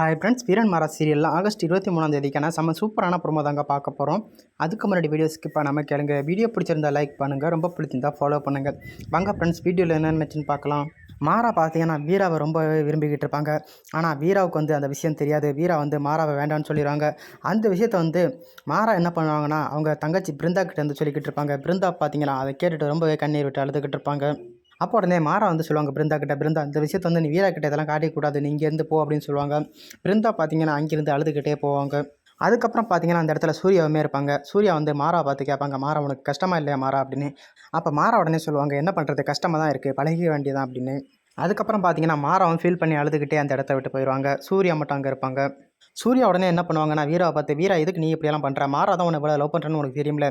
Hi friends வீரன் மாரா சீரியலில் August இருபத்தி மூணாம் தேதிக்கான செம்ம சூப்பரான ப்ரோமோ தாங்க பார்க்க போகிறோம் அதுக்கு முன்னாடி வீடியோ ஸ்கிப் பண்ணாமல் கேளுங்க. வீடியோ பிடிச்சிருந்தா லைக் பண்ணுங்கள் ரொம்ப பிடிச்சிருந்தா ஃபாலோ பண்ணுங்கள் வாங்க ஃப்ரெண்ட்ஸ் வீடியோவில் என்னென்ன வச்சுன்னு பார்க்கலாம். மாறா பார்த்தீங்கன்னா வீராவை ரொம்ப விரும்பிக்கிட்டு இருப்பாங்க. ஆனால் வீராவுக்கு வந்து அந்த விஷயம் தெரியாது. வீரா வந்து மாறாவை வேண்டாம்னு சொல்லிடுவாங்க. அந்த விஷயத்த வந்து மாறா என்ன பண்ணுவாங்கன்னா அவங்க தங்கச்சி பிருந்தா கிட்ட வந்து சொல்லிக்கிட்டு இருப்பாங்க. பிருந்தா பார்த்தீங்கன்னா அதை கேட்டுட்டு ரொம்பவே கண்ணீர் விட்டு அழுதுகிட்டு இருப்பாங்க. அப்போ உடனே மாறா வந்து சொல்லுவாங்க பிருந்தா கிட்ட பிருந்தா இந்த விஷயத்தை வந்து நீ வீரா கிட்ட இதெல்லாம் காட்டிக்கூடாது நீ இங்கேருந்து போ அப்படின்னு சொல்லுவாங்க. பிருந்தா பார்த்தீங்கன்னா அங்கேருந்து அழுதுகிட்டே போவாங்க. அதுக்கப்புறம் பார்த்தீங்கன்னா அந்த இடத்துல சூர்யாவுமே இருப்பாங்க. சூர்யா வந்து மாறா பார்த்து கேட்பாங்க மாறா உனக்கு கஷ்டமா இல்லையா மாறா? அப்படின்னு. அப்போ மாறா உடனே சொல்லுவாங்க என்ன பண்ணுறது கஷ்டமாக தான் இருக்குது பழகிக்க வேண்டியதான் அப்படின்னு. அதுக்கப்புறம் பார்த்தீங்கன்னா மாறாவும் ஃபீல் பண்ணி அழுதுகிட்டே அந்த இடத்த விட்டு போயிடுவாங்க சூர்யா மட்டும் அங்கே இருப்பாங்க. சூர்யா உடனே என்ன பண்ணுவாங்கன்னா வீராவை பார்த்து வீரா எதுக்கு நீ இப்படியெல்லாம் பண்ணுற மாறா தான் உன்னை இவ்வளோ லவ் பண்ணுறேன்னு உனக்கு தெரியும்ல.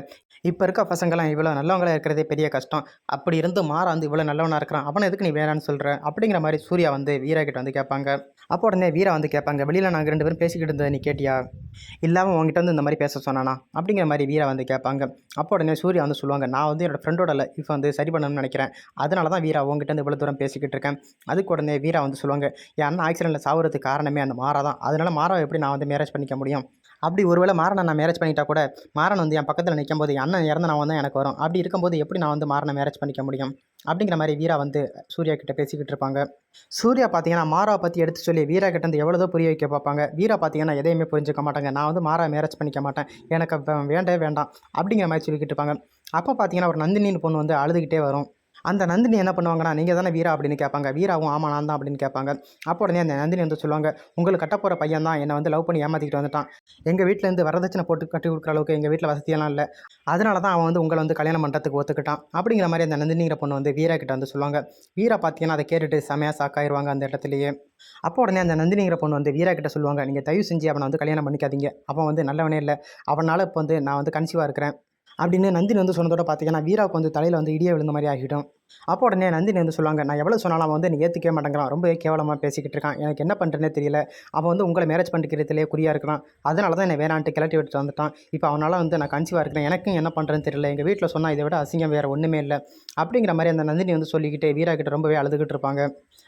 இப்போ இருக்க பசங்களாம் இவ்வளோ நல்லவங்களாக இருக்கிறதே பெரிய கஷ்டம். அப்படி இருந்து மாறா வந்து இவ்வளோ நல்லவனாக இருக்கிறான். அவனை எதுக்கு நீ வேணான்னு சொல்கிற அப்படிங்கிற மாதிரி சூர்யா வந்து வீரா கிட்ட வந்து கேட்பாங்க. அப்போ உடனே வீரா வந்து கேட்பாங்க வெளியில் நாங்கள் ரெண்டு பேரும் பேசிக்கிட்டு இருந்ததை நீ கேட்டியா? இல்லாமல் உங்ககிட்ட வந்து இந்த மாதிரி பேச சொன்னானா? அப்படிங்கிற மாதிரி வீரா வந்து கேட்பாங்க. அப்போ உடனே சூர்யா வந்து சொல்லுவாங்க நான் வந்து என்னோட ஃப்ரெண்டோட லைஃப் வந்து சரி பண்ணணும்னு நினைக்கிறேன். அதனால தான் வீரா உங்ககிட்ட வந்து இவ்வளோ தூரம் பேசிக்கிட்டு இருக்கேன். அதுக்கு உடனே வீரா வந்து சொல்லுவாங்க என் அண்ணன் ஆக்சிடென்ட்டில் சாவுறதுக்கு காரணமே அந்த மாறா தான். அதனால மாறாவை எப்படி நான் வந்து மேரேஜ் பண்ணிக்க முடியும்? அப்படி ஒருவேளை மாறனை நான் மேரேஜ் பண்ணிட்டா கூட மாறன் வந்து என் பக்கத்தில் நிற்கும் போது அண்ணன் இறந்த நான் வந்து எனக்கு வரும். அப்படி இருக்கும்போது எப்படி நான் வந்து மாறனை மேரேஜ் பண்ணிக்க முடியும்? அப்படிங்கிற மாதிரி வீரா வந்து சூர்யா கிட்ட பேசிக்கிட்டு இருப்பாங்க. சூர்யா பார்த்தீங்கன்னா மாறாவை பற்றி எடுத்து சொல்லி வீரா கிட்ட வந்து எவ்வளோதோ புரிய வைக்க பார்ப்பாங்க. வீரா பார்த்தீங்கன்னா எதையுமே புரிஞ்சுக்க மாட்டாங்க. நான் வந்து மாறா மேரேஜ் பண்ணிக்க மாட்டேன். எனக்கு வேண்டவே வேண்டாம். அப்படிங்கிற மாதிரி சொல்லிக்கிட்டு இருப்பாங்க. அப்போ பார்த்தீங்கன்னா ஒரு நந்தினின்னு பொண்ணு வந்து அழுதுகிட்டே வரும். அந்த நந்தினி என்ன பண்ணுவாங்கன்னா நீங்கள் தானே வீரா? அப்படின்னு கேட்பாங்க. வீராவும் ஆமா நான் தான் அப்படின்னு கேட்பாங்க. அப்போ உடனே அந்த நந்தினி வந்து சொல்லுவாங்க உங்களுக்கு கட்ட போகிற பையன் தான். என்னை வந்து லவ் பண்ணி ஏமாற்றிக்கிட்டு வந்துட்டான். எங்கள் வீட்டிலேருந்து வரதட்சணை போட்டு கட்டி கொடுக்குற அளவுக்கு எங்கள் வீட்டில் வசதியெல்லாம் இல்லை. அதனால தான் அவன் வந்து உங்களை வந்து கல்யாணம் பண்ணுறதுக்கு ஒத்துக்கிட்டான். அப்படிங்கிற மாதிரி அந்த நந்தினிங்கிற பொண்ணு வந்து வீரா கிட்ட வந்து சொல்லுவாங்க. வீரா பார்த்தீங்கன்னா அதை கேட்டுட்டு செமையாக சாக்காயிருவாங்க அந்த இடத்துலையே. அப்போ உடனே அந்த நந்தினிங்கிற பொண்ணு வந்து வீரா கிட்ட சொல்லுவாங்க நீங்கள் தயவு செஞ்சு அவனை வந்து கல்யாணம் பண்ணிக்காதீங்க. அவன் வந்து நல்லவனே இல்லை. அவனால் இப்போ வந்து நான் வந்து கன்சீவாக இருக்கிறேன். அப்படின்னு நந்தினி வந்து சொன்னதோட பார்த்தீங்கன்னா வீராவுக்கு வந்து தலையில் வந்து இடியே விழுந்த மாதிரி ஆகிடும் அப்போ உடனே நந்தினி வந்து சொல்லுவாங்க நான் எவ்வளோ சொன்னாலும் அவன் வந்து நீ ஏற்றுக்கவே மாட்டேங்கிறான். ரொம்ப கேவலமாக பேசிக்கிட்டு இருக்கான். எனக்கு என்ன பண்ணுறேனே தெரியல. அவன் வந்து உங்களை மேரேஜ் பண்ணிக்கிறதுலே குறியாக இருக்கிறான். அதனால தான் என்னை வேணான்ட்டு கிளட்டி விட்டுட்டு வந்துட்டான். இப்போ அவனால் வந்து நான் கன்சீவாக இருக்கிறேன். எனக்கும் என்ன பண்ணுறேன்னு தெரியல. எங்கள் வீட்டில் சொன்னால் இதை விட அசிங்கம் வேறு ஒன்றுமே இல்லை. அப்படிங்கிற மாதிரி அந்த நந்தினி வந்து சொல்லிக்கிட்டு வீரா கிட்ட ரொம்பவே அழுதுகிட்டு இருப்பாங்க.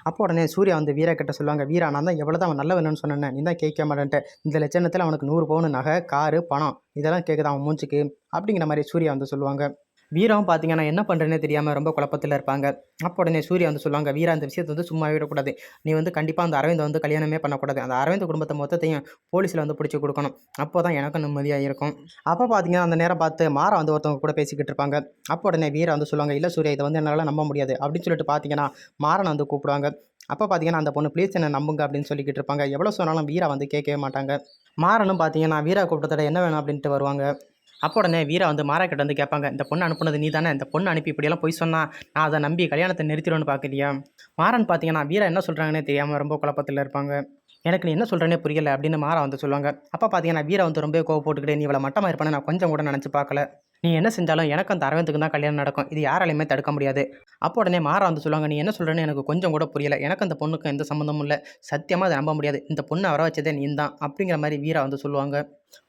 அப்போ உடனே சூர்யா வந்து வீரா கிட்ட சொல்லுவாங்க வீரா நான் தான் எவ்வளோ தான் அவன் நல்லவனு சொன்னேன் நீ தான் கேட்க மாட்டேன்ட்டு. இந்த லட்சணத்தில் அவனுக்கு நூறு பவுன் நகை காரு பணம். இதெல்லாம் கேட்குது அவன் மூஞ்சிக்கு? அப்படிங்கிற மாதிரி சூர்யா வந்து சொல்லுவாங்க. வீராவும் பார்த்தீங்கன்னா என்ன பண்ணுறேனே தெரியாமல் ரொம்ப குழப்பத்தில் இருப்பாங்க. அப்போ உடனே சூர்யா வந்து சொல்லுவாங்க வீரா அந்த விஷயத்தை வந்து சும்மா விடக்கூடாது. நீ வந்து கண்டிப்பாக அந்த அரவிந்த் வந்து கல்யாணமே பண்ணக்கூடாது. அந்த அரவிந்த் குடும்பத்தை மொத்தத்தையும் போலீஸில் வந்து பிடிச்சி கொடுக்கணும். அப்போ தான் எனக்கும் நிம்மதியாக இருக்கும் அப்போ பார்த்தீங்கன்னா அந்த நேரம் பார்த்து மாறா வந்து ஒருத்தவங்க கூட பேசிக்கிட்டு இருப்பாங்க. அப்போ உடனே வீரா வந்து சொல்லுவாங்க இல்லை சூர்யா இதை வந்து என்னால் நம்ப முடியாது. அப்படின்னு சொல்லிட்டு பார்த்தீங்கன்னா மாறனை வந்து கூப்பிடுவாங்க. அப்போ பார்த்தீங்கன்னா அந்த பொண்ணு ப்ளீஸ் என்ன நம்புங்க அப்படின்னு சொல்லிக்கிட்டு இருப்பாங்க. எவ்வளோ சொன்னாலும் வீரா வந்து கேட்கவே மாட்டாங்க. மாறனும் பார்த்தீங்கன்னா வீரா கூப்பிட்டதோட என்ன வேணும் அப்படின்ட்டு வருவாங்க. அப்போ உடனே வீரா வந்து மாறா வந்து கேட்பாங்க இந்த பொண்ணு அனுப்புனது நீ தானே இந்த பொண்ணு அனுப்பி இப்படியெல்லாம் போய் சொன்னா நான் அதை நம்பி கல்யாணத்தை நிறுத்திடுவேன்னு பார்க்குறியா? மாறன் பார்த்தீங்கன்னா வீரா என்ன சொல்கிறாங்கன்னே தெரியாமல் ரொம்ப குழப்பத்தில் இருப்பாங்க. எனக்கு நீ என்ன சொல்கிறேனே புரியல அப்படின்னு மாறா வந்து சொல்லுவாங்க. அப்போ பார்த்தீங்கன்னா வீரா வந்து ரொம்ப கோவ போட்டுக்கிட்டு நீ இவ்வளோ மட்டமாக இருப்பானே நான் கொஞ்சம் கூட நினச்சி பார்க்கல. நீ என்ன செஞ்சாலும் எனக்கு அந்த அரவிந்துக்கு தான் கல்யாணம் நடக்கும். இது யாராலையுமே தடுக்க முடியாது. அப்போ உடனே மாறா வந்து சொல்லுவாங்க நீ என்ன சொல்கிறேன்னு எனக்கு கொஞ்சம் கூட புரியல. எனக்கு அந்த பொண்ணுக்கும் எந்த சம்மந்தமும் இல்லை. சத்தியமாக அதை நம்ப முடியாது. இந்த பொண்ணை வர வச்சதே நீ தான். அப்படிங்கிற மாதிரி வீரா வந்து சொல்லுவாங்க.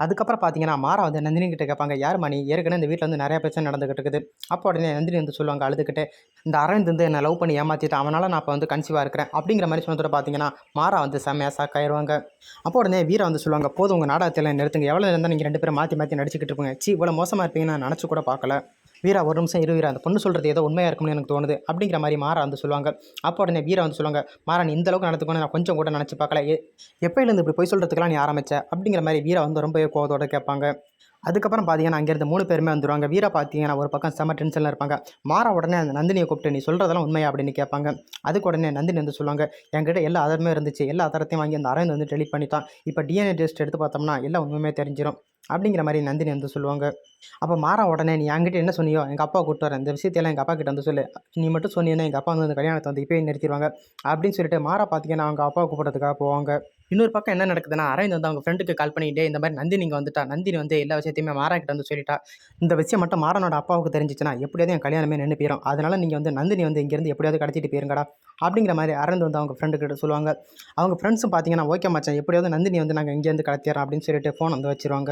அதுக்கப்புறம் பார்த்தீங்கன்னா மாறா வந்து நந்தினி கிட்ட கேட்பாங்க யார் மணி ஏற்கனவே இந்த வீட்டில் வந்து நிறைய பிரச்சனை நடந்துகிட்டு இருக்குது. அப்போ உடனே நந்தினி வந்து சொல்லுவாங்க அழுதுகிட்டு இந்த அரவிந்த் வந்து என்னை லவ் பண்ணி ஏமாற்றிட்டு அவனால் நான் இப்போ வந்து கன்சீவாக இருக்கிறேன். அப்படிங்கிற மாதிரி சொன்னதோட பார்த்தீங்கன்னா மாறா வந்து செம்மையாக சாக்காயிருவாங்க அப்போ உடனே வீரா வந்து சொல்லுவாங்க போதும் உங்கள் நாடகத்தில் நிறுத்துங்க. எவ்வளோ இருந்தால் நீங்கள் ரெண்டு பேரும் மாற்றி மாற்றி நடிச்சுக்கிட்டு இருப்பீங்க. சி இவ்வளோ மோசமாக இருப்பீங்கன்னா நான் நினச்சி கூட பார்க்கல. வீரா ஒரு நிமிஷம் இரு வீரா அந்த பொண்ணு சொல்கிறது ஏதோ உண்மையாக இருக்கும்னு எனக்கு தோணுது. அப்படிங்கிற மாதிரி மாறா வந்து சொல்லுவாங்க. அப்போ உடனே வீரா வந்து சொல்லுவாங்க மாறா நீ இந்த அளவுக்கு நடத்துக்கணும் நான் கொஞ்சம் கூட நினச்சி பார்க்கல. ஏ எப்போயிலேருந்து இப்படி போய் சொல்கிறதுக்கெலாம் நீ ஆரம்பிச்ச? அப்படிங்கிற மாதிரி வீரா வந்து ரொம்பவே கோவத்தோடு கேட்பாங்க. அதுக்கப்புறம் பார்த்தீங்கன்னா அங்கேருந்து மூணு பேருமே வந்துடுவாங்க வீரா பார்த்தீங்கன்னா ஒரு பக்கம் செம்ம டென்ஷனில் இருப்பாங்க. மாறா உடனே அந்த நந்தினியை கூப்பிட்டு நீ சொல்கிறதெல்லாம் உண்மையா? அப்படின்னு கேட்பாங்க. அதுக்கு உடனே நந்தினி வந்து சொல்லுவாங்க என்கிட்ட எல்லா ஆதாரமே இருந்துச்சு. எல்லா ஆதாரத்தையும் வாங்கி அந்த அரவிந்த் வந்து டெலிட் பண்ணிட்டான். இப்போ டிஎன்ஏ டெஸ்ட் எடுத்து பார்த்தோம்னா எல்லாம் உண்மையுமே தெரிஞ்சிடும் அப்படிங்கிற மாதிரி நந்தினி வந்து சொல்லுவாங்க. அப்போ மாறா உடனே நீ என்கிட்ட என்ன சொன்னியோ? எங்கள் அப்பா கூப்பிட்டு வரேன் இந்த விஷயத்தையெல்லாம் எங்கள் அப்பா கிட்ட வந்து சொல்லு. நீ மட்டும் சொன்னீங்கன்னா எங்கள் அப்பா வந்து அந்த கல்யாணத்தை வந்து இப்போயே நிறுத்திடுவாங்க. அப்படின்னு சொல்லிட்டு மாறா பார்த்தீங்கன்னா அவங்க அப்பா கூப்பிட்றதுக்காக போவாங்க. இன்னொரு பக்கம் என்ன நடக்குதுன்னா அரவிந்த் வந்து அவங்க ஃப்ரெண்டுக்கு கால் பண்ணிட்டு இந்த மாதிரி நந்தினி இங்கே வந்துட்டா. நந்தினி வந்து எல்லா விஷயத்தையுமே மாறாக்கிட்ட வந்து சொல்லிட்டா. இந்த விஷயம் மட்டும் மாறனோட அப்பாவுக்கு தெரிஞ்சிச்சுன்னா எப்படியாவது என் கல்யாணமே நின்று போயிடும் அதனால நீங்கள் வந்து நந்தினி வந்து இங்கேருந்து எப்படியாவது கடத்திட்டு போயிருங்கடா அப்படிங்கிற மாதிரி அரவிந்த் வந்து அவங்க ஃப்ரெண்டு கிட்ட சொல்லுவாங்க. அவங்க ஃப்ரெண்ட்ஸும் பார்த்தீங்கன்னா ஓகே மச்சான் எப்படியாவது நந்தினி வந்து நாங்கள் இங்கேருந்து கடத்திடுறோம் அப்படின்னு சொல்லிட்டு ஃபோன் வந்து வச்சிருவாங்க.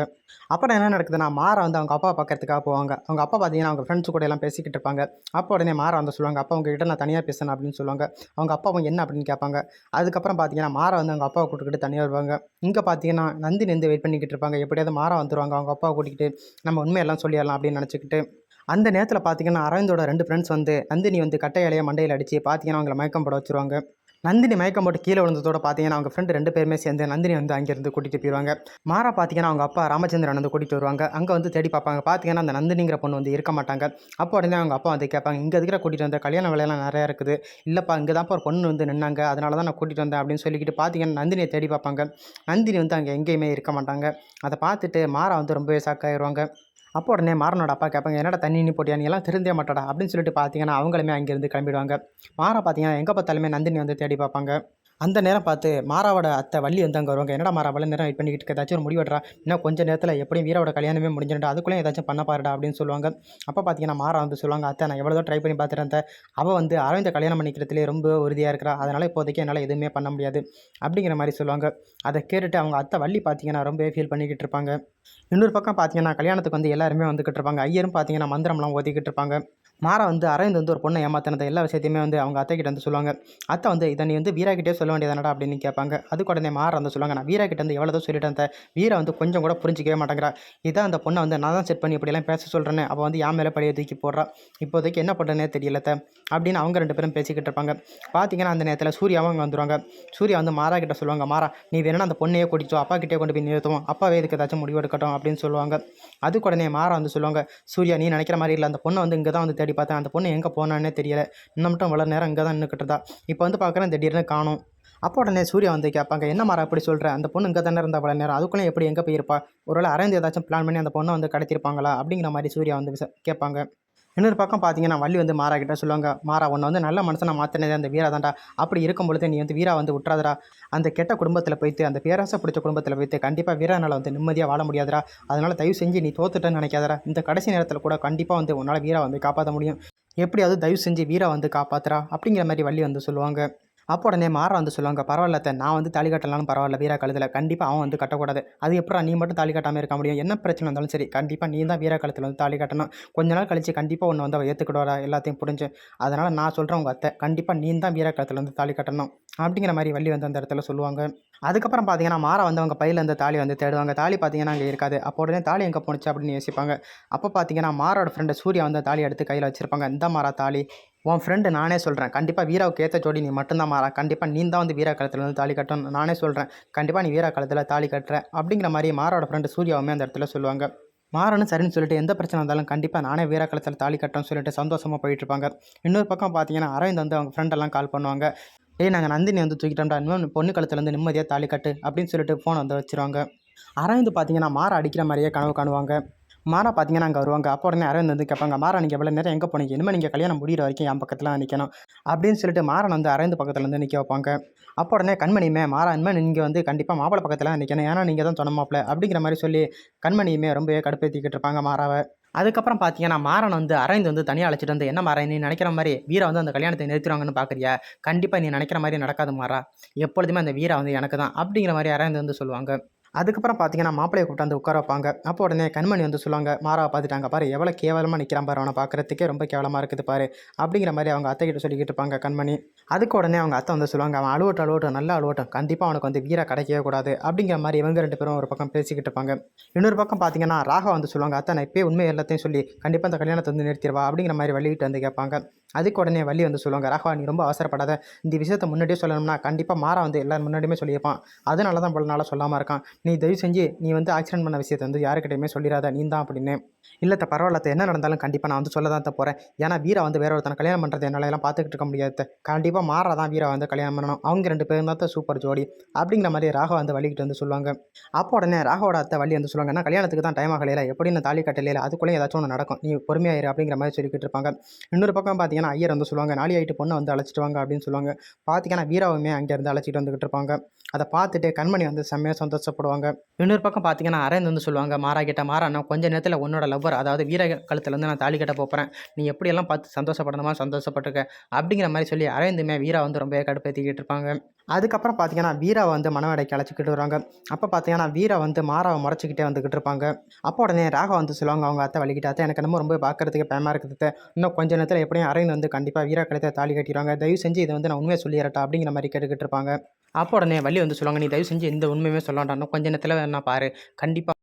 அப்புறம் என்ன நடக்குதுன்னா மாறா வந்து அவங்க அப்பா பார்க்கறதுக்காக போவாங்க. அவங்க அப்பா பார்த்தீங்கன்னா அவங்க ஃப்ரெண்ட்ஸ் கூட எல்லாம் பேசிக்கிட்டு இருப்பாங்க. அப்போ உடனே மாறா வந்து சொல்லுவாங்க அப்பா அவங்க கிட்ட நான் தனியாக பேசணும் அப்படின்னு சொல்லுவாங்க. அவங்க அப்பா அவங்க என்ன அப்படின்னு கேட்பாங்க. அதுக்கப்புறம் பார்த்தீங்கன்னா மாறா வந்து அவங்க அப்பாவை கூட்டு போட்டுக்கிட்டு தனியாக வருவாங்க. இங்கே பார்த்தீங்கன்னா நந்தினி வந்து வெயிட் பண்ணிக்கிட்டு இருப்பாங்க. எப்படியாவது மாறா வந்துருவாங்க. அவங்க அப்பாவை கூட்டிகிட்டு நம்ம உண்மையெல்லாம் சொல்லிடலாம் அப்படின்னு நினச்சிக்கிட்டு. அந்த நேரத்தில் பார்த்தீங்கன்னா அரவிந்தோட ரெண்டு ஃப்ரெண்ட்ஸ் வந்து நந்தினி வந்து கட்டையாலையை மண்டையில் அடித்து பார்த்தீங்கன்னா அவங்களை மயக்கம் போட வச்சுருவாங்க. நந்தினி மயக்கம் போட்டு கீழே விழுந்ததோட பார்த்தீங்கன்னா அவங்க ஃப்ரெண்டு ரெண்டு பேருமே சேர்ந்து நந்தினி வந்து அங்கேருந்து கூட்டிகிட்டு போயிடுவாங்க மாறா பார்த்தீங்கன்னா அவங்க அப்பா ராமச்சந்திரன் வந்து கூட்டிகிட்டு வருவாங்க. அங்கே வந்து தேடி பார்ப்பாங்க. பார்த்தீங்கன்னா அந்த நந்தினிங்கிற பொண்ணு வந்து இருக்க மாட்டாங்க. அப்போ உடனே அவங்க அப்பா வந்து கேட்பாங்க இங்கே இருக்கிற கூட்டிகிட்டு வந்த கல்யாண வேலையெல்லாம் நிறையா இருக்குது. இல்லைப்பா இங்கே தான் ஒரு பொண்ணு வந்து நின்னாங்க. அதனால தான் நான் கூட்டிகிட்டு வந்தேன் அப்படின்னு சொல்லிக்கிட்டு பார்த்தீங்கன்னா நந்தினியை தேடி பார்ப்பாங்க. நந்தினி வந்து அங்கே எங்கேயுமே இருக்க மாட்டாங்க. அதை பார்த்துட்டு மாறா வந்து ரொம்பவே ஷாக்காயிருவாங்க அப்போ உடனே மாறனோட அப்பா கேட்பாங்க என்னடா தண்ணி நீ போட்டியா? நீ எல்லாம் திருந்தே மாட்டடா. அப்படின்னு சொல்லிட்டு பார்த்தீங்கன்னா அவங்களுமே அங்கேருந்து கிளம்பிடுவாங்க. மாற பார்த்தீங்கன்னா எங்கே பார்த்தாலுமே நந்தினி வந்து தேடி பார்ப்பாங்க. அந்த நேரம் பார்த்து மாறாவோட அத்தை வள்ளி வந்து அங்கே வருவாங்க. என்னடா மாறா வள நேரம் வெயிட் பண்ணிக்கிட்டு இருக்க? ஏதாச்சும் ஒரு முடிவெடுறா இன்னும் கொஞ்சம் நேரத்தில் எப்படியும் வீரோட கல்யாணமே முடிஞ்சிடா அதுக்குள்ளே ஏதாச்சும் பண்ண பாருடா அப்படின்னு சொல்லுவாங்க. அப்போ பார்த்தீங்கன்னா மாறா வந்து சொல்லுவாங்க அத்தை நான் எவ்வளோ ட்ரை பண்ணி பார்த்துட்டேன் அவள் வந்து அரவிந்த கல்யாணம் பண்ணிக்கிறதுலே ரொம்ப உறுதியாக இருக்கிறா. அதனால் இப்போதைக்கு என்னால் எதுவுமே பண்ண முடியாது அப்படிங்கிற மாதிரி சொல்லுவாங்க. அதை கேட்டுட்டு அவங்க அத்தை வள்ளி பார்த்தீங்கன்னா ரொம்பவே ஃபீல் பண்ணிக்கிட்டு இருப்பாங்க. இன்னொரு பக்கம் பார்த்தீங்கன்னா கல்யாணத்துக்கு வந்து எல்லாருமே வந்துக்கிட்டு இருப்பாங்க. ஐயரும் பார்த்தீங்கன்னா மந்திரம்லாம் ஓதிக்கிட்டு இருப்பாங்க. மாறா வந்து அரவிந்த் வந்து ஒரு பொண்ணை ஏமாத்தினதை எல்லா விஷயத்தையுமே வந்து அவங்க அத்தை கிட்ட வந்து சொல்லுவாங்க. அத்தை வந்து இதை நீ வந்து வீரா கிட்டே சொல்ல வேண்டியதானடா? அப்படின்னு கேட்பாங்க. அதுக்கு உடனே மாறா வந்து சொல்லுவாங்க நான் வீரா கிட்ட வந்து எவ்வளோ தான் சொல்லிட்டு இருந்தேன் வீரா வந்து கொஞ்சம் கூட புரிஞ்சிக்கவே மாட்டேங்கிறா. இதான் அந்த பொண்ணை வந்து நான் தான் செட் பண்ணி இப்படியெல்லாம் பேச சொல்கிறேன்னு அவள் வந்து என் மேலே பழைய தூக்கி போடுறா. இப்போதைக்கு என்ன பண்ணுறேனே தெரியலத்தை அப்படின்னு அவங்க ரெண்டு பேரும் பேசிக்கிட்டு இருப்பாங்க. பார்த்தீங்கன்னா அந்த நேரத்தில் சூர்யாவும் அங்கே வந்துருவாங்க. சூர்யா வந்து மாறா கிட்ட சொல்லுவாங்க மாறா நீ வேணும்னா அந்த பொண்ணையே குடிச்சோ அப்பா கிட்டே கொண்டு போய் நிறுத்துவோம். அப்பாவே இதுக்கு ஏதாச்சும் முடிவு எடுக்கட்டும் அப்படின்னு சொல்லுவாங்க. அதுக்கு உடனே மாறா வந்து சொல்லுவாங்க சூர்யா நீ நினைக்கிற மாதிரி இல்லை. அந்த பொண்ணை வந்து இங்கே தான் வந்து தேடி பார்த்தேன். அந்த பொண்ணு எங்கே போனான்னே தெரியல. இன்னும் மட்டும் இவ்வளோ நேரம் இங்கே தான் நின்றுக்கிட்டு இப்போ வந்து பார்க்குறேன் திடீர்னு காணும். அப்போ உடனே சூர்யா வந்து கேட்பாங்க என்ன மாற அப்படி சொல்கிற அந்த பொண்ணு இங்கே தானே இருந்தா பல நேரம்? அதுக்குள்ளே எப்படி எங்கே போயிருப்பா? ஒருவேளை அரைந்து ஏதாச்சும் பிளான் பண்ணி அந்த பொண்ணை வந்து கடத்திருப்பாங்களா அப்படிங்கிற மாதிரி சூர்யா வந்து கேட்பாங்க. இன்னொரு பக்கம் பார்த்தீங்கன்னா வள்ளி வந்து மாறா கிட்ட சொல்லுவாங்க மாறா உன்னை வந்து நல்ல மனுஷனை மாற்றினதே அந்த வீரா தான்டா. அப்படி இருக்கும் பொழுது நீ வந்து வீரா வந்து விட்றாதடா அந்த கெட்ட குடும்பத்தில் போய்த்து அந்த பேராசை பிடிச்ச குடும்பத்தில் போய்த்து கண்டிப்பாக வீரானால் வந்து நிம்மதியாக வாழ முடியாதரா அதனால் தயவு செஞ்சு நீ தோத்துட்டேன்னு நினைக்காதடா. இந்த கடைசி நேரத்தில் கூட கண்டிப்பாக வந்து உன்னால் வீரா வந்து காப்பாற்ற முடியும். எப்படியாவது தயவு செஞ்சு வீரா வந்து காப்பாற்றுறா அப்படிங்கிற மாதிரி வள்ளி வந்து சொல்லுவாங்க. அப்போ உடனே மாறா வந்து சொல்லுவாங்க பரவாயில்ல நான் வந்து தாலி கட்டலாம் பரவாயில்ல வீரா கழுத்தில். கண்டிப்பாக அவன் வந்து கட்டக்கூடாது. அது எப்படா நீ மட்டும் தாலி கட்டாமல் இருக்க முடியும்? என்ன பிரச்சனை இருந்தாலும் சரி கண்டிப்பாக நீ தான் வீரா கழுத்தில் வந்து தாலி கட்டணும். கொஞ்ச நாள் கழிச்சு கண்டிப்பாக ஒன்று வந்து அவள் ஏற்றுக்கிடுவாரா எல்லாத்தையும் புரிஞ்சு. அதனால் நான் சொல்கிறேன் உங்கள் அத்தை கண்டிப்பாக நீ தான் வீரா கழுத்தில் வந்து தாலி கட்டணும். அப்படிங்கிற மாதிரி வள்ளி வந்து அந்த இடத்துல சொல்லுவாங்க. அதுக்கப்புறம் பார்த்தீங்கன்னா மாறா வந்து அவங்க பையில் அந்த தாலி வந்து தேடுவாங்க. தாலி பார்த்தீங்கன்னா அங்கே இருக்காது. அப்போ உடனே தாலி எங்கே போணுச்சு அப்படின்னு யோசிப்பாங்க. அப்போ பார்த்தீங்கன்னா மாரோட ஃப்ரெண்டு சூர்யா வந்து தாலி எடுத்து கையில் வச்சிருப்பாங்க. இந்த மாறா தாலி உன் ஃப்ரெண்டு நானே சொல்கிறேன் கண்டிப்பாக வீராவுக்கு ஏற்ற ஜோடி நீ மட்டும்தான் மாறா. கண்டிப்பாக நீ தான் வந்து வீரா காலத்தில் வந்து தாலி கட்டணும். நானே சொல்கிறேன் கண்டிப்பாக நீ வீரா காலத்தில் தாலி கட்டுற. அப்படிங்கிற மாதிரி மாரோட ஃப்ரெண்டு சூர்யாவுமே அந்த இடத்துல சொல்லுவாங்க. மாறன்னு சரின்னு சொல்லிட்டு எந்த பிரச்சனை இருந்தாலும் கண்டிப்பாக நானே வீரா காலத்தில் தாலி கட்டணும்னு சொல்லிட்டு சந்தோஷமாக போயிட்டு இருப்பாங்க. இன்னொரு பக்கம் பார்த்தீங்கன்னா அரவிந்த் வந்து அவங்க ஃப்ரெண்டெல்லாம் கால் பண்ணுவாங்க. டேய் நாங்கள் நந்தினி வந்து தூக்கிட்டோம்டா. இன்னும் பொண்ணு காலத்தில் வந்து நிம்மதியாக தாலி கட்டு அப்படின்னு சொல்லிட்டு ஃபோனை வந்து வச்சுருவாங்க. அரவிந்த் பார்த்தீங்கன்னா மாற அடிக்கிற மாதிரியே கனவு காணுவாங்க. மாறா பார்த்தீங்கன்னா அங்கே வருவாங்க. அப்போ உடனே அரவிந்த் வந்து கேட்பாங்க மாறா நீங்கள் எவ்வளோ நேரம் எங்கே போனீங்க? இனிமேல் நீங்கள் கல்யாணம் முடிகிற வரைக்கும் என் பக்கத்தில் நிற்கணும் அப்படின்னு சொல்லிட்டு மாறன் வந்து அரவிந்த் பக்கத்தில் வந்து நிற்க வைப்பாங்க. அப்போ உடனே கண்மணியுமே மாறா இனிமேல் நீங்கள் வந்து கண்டிப்பாக மாப்பிள பக்கத்தில் நிற்கணும் ஏன்னா நீங்கள் தான் சொன்ன மாப்பிள. அப்படிங்கிற மாதிரி சொல்லி கண்மணியுமே ரொம்பவே கடுப்பேற்றிக்கிட்டு இருப்பாங்க மாறாவை. அதுக்கப்புறம் பார்த்தீங்கன்னா மாறன் வந்து அரவிந்த் வந்து தனியாக அழைச்சிட்டு வந்து என்ன மாறன் நீ நினைக்கிற மாதிரி வீரா வந்து அந்த கல்யாணத்தை நிறுத்திடுவாங்கன்னு பார்க்குறியா கண்டிப்பாக நீ நினைக்கிற மாதிரி நடக்காது மாறா. எப்பொழுதுமே அந்த வீரா வந்து எனக்கு தான். அப்படிங்கிற மாதிரி அரவிந்த் வந்து சொல்லுவாங்க. அதுக்கப்புறம் பார்த்தீங்கன்னா மாப்பிள்ளையை கூப்பிட்டு வந்து உட்கார வைப்பாங்க. அப்போ உடனே கண்மணி வந்து சொல்லுவாங்க மாறாவை பார்த்துட்டாங்க பாரு எவ்வளோ கேவலமாக நிற்கிறான் பாரு அவனை பார்க்குறதுக்கே ரொம்ப கேவலமாக இருக்குது பாரு. அப்படிங்கிற மாதிரி அவங்க அத்தை கிட்ட சொல்லிக்கிட்டு இருப்பாங்க கண்மணி. அதுக்கு உடனே அவங்க அத்தை வந்து சொல்லுவாங்க அவன் அழுவட்டும் அழுவட்டும் நல்லா அழுவட்டும் கண்டிப்பாக அவனுக்கு வந்து வீரா கிடைக்கவே கூடாது. அப்படிங்கிற மாதிரி இவங்க ரெண்டு பேரும் ஒரு பக்கம் பேசிக்கிட்டு இருப்பாங்க. இன்னொரு பக்கம் பார்த்தீங்கன்னா ராகா வந்து சொல்லுவாங்க அத்தை நான் இப்போயே உண்மை எல்லாத்தையும் சொல்லி கண்டிப்பாக அந்த கல்யாணத்தை வந்து நிறுத்திடுவா. அப்படிங்கிற மாதிரி வழிகிட்டு வந்து கேட்பாங்க. அதுக்கு உடனே வள்ளி வந்து சொல்லுவாங்க ராகவா நீ ரொம்ப அவசரப்படாத. இந்த விஷயத்தை முன்னாடியே சொல்லணும்னா கண்டிப்பாக மாறா வந்து எல்லாரும் முன்னாடியுமே சொல்லியிருப்பான். அதனால தான் பல நாளாக சொல்லாமல் இருக்கான். நீ தயவு செஞ்சு நீ வந்து ஆக்சிடென்ட் பண்ண விஷயத்தை வந்து யாருக்கிட்டையுமே சொல்லிடாத நீ தான் அப்படின்னு. இல்லைத்த பரவாயில்லத்த என்ன நடந்தாலும் கண்டிப்பாக நான் வந்து சொல்ல தான் போகிறேன் ஏன்னா வீரா வந்து வேற ஒருத்தனை கல்யாணம் பண்ணுறது என்னால் எல்லாம் பார்த்துக்கிட்டு இருக்க முடியாது கண்டிப்பாக மாறா தான் வீரா வந்து கல்யாணம் பண்ணணும். அவங்க ரெண்டு பேரும் தான் சூப்பர் ஜோடி அப்படிங்கிற மாதிரி ராகவ வந்து வழிகிட்டு வந்து சொல்லுவாங்க. அப்போ உடனே ராகவோட அத்தை வழி வந்து சொல்லுவாங்க நான் கல்யாணத்துக்கு தான் டைம் ஆகலையில எப்படி நான் தாலி கட்டலையில அதுக்குள்ளே ஏதாச்சும் ஒன்று நடக்கும். நீ பொறுமையாயிரு அப்படிங்கிற மாதிரி சொல்லிக்கிட்டு இருப்பாங்க. இன்னொரு பக்கம் பார்த்தீங்கன்னா ஐயர் வந்து சொல்லுவாங்க நாளை ஆகிட்டு பொண்ணை வந்து அழைச்சிட்டு வாங்க அப்படின்னு சொல்லுவாங்க. பார்த்தீங்கன்னா வீராவுமே அங்கேருந்து அழைச்சிட்டு வந்துக்கிட்டு இருப்பாங்க. அதை பார்த்துட்டு கண்மணி வந்து செம்மையாக சந்தோஷப்படுவாங்க. இன்னொரு பக்கம் பார்த்தீங்கன்னா அரேந்து வந்து சொல்லுவாங்க மாறா கிட்ட மாறா நான் கொஞ்ச நேரத்தில் உன்னோட லவ்வர் அதாவது வீர கழுத்துல இருந்து நான் தாலி கட்ட போகிறேன் நீ எப்படியெல்லாம் பார்த்து சந்தோஷப்படணுமா சந்தோஷப்பட்டிருக்க. அப்படிங்கிற மாதிரி சொல்லி அரேந்துமே வீரா வந்து ரொம்ப கடுப்பேற்றிக்கிட்டு இருப்பாங்க. அதுக்கப்புறம் பார்த்தீங்கன்னா வீரா வந்து மனவடைக்கு அழைச்சிக்கிட்டு வருவாங்க. அப்போ பார்த்தீங்கன்னா வீரா வந்து மாறாவை முறைச்சிக்கிட்டே வந்துக்கிட்டு இருப்பாங்க. அப்போ உடனே ராகா வந்து சொல்லுவாங்க அவங்க அத்தை வலிக்கிட்ட அத்தை எனக்கு என்னமோ ரொம்ப பார்க்கறதுக்கு பயமாக இருக்குது இன்னும் கொஞ்ச நேரத்தில் எப்படியும் அரேந்து வந்து கண்டிப்பாக வீரா கழுத்தை தாலி கட்டிடுவாங்க. தயவு செஞ்சு இதை வந்து நான் உண்மையை சொல்லிடுறட்டா அப்படிங்கிற மாதிரி கேட்டுக்கிட்டு இருப்பாங்க. அப்போ உடனே வள்ளி வந்து சொல்லுவாங்க நீ தயவு செஞ்சு எந்த உண்மையுமே சொல்ல வேண்டாம் கொஞ்ச நேரத்தில் வேணா பாரு. கண்டிப்பாக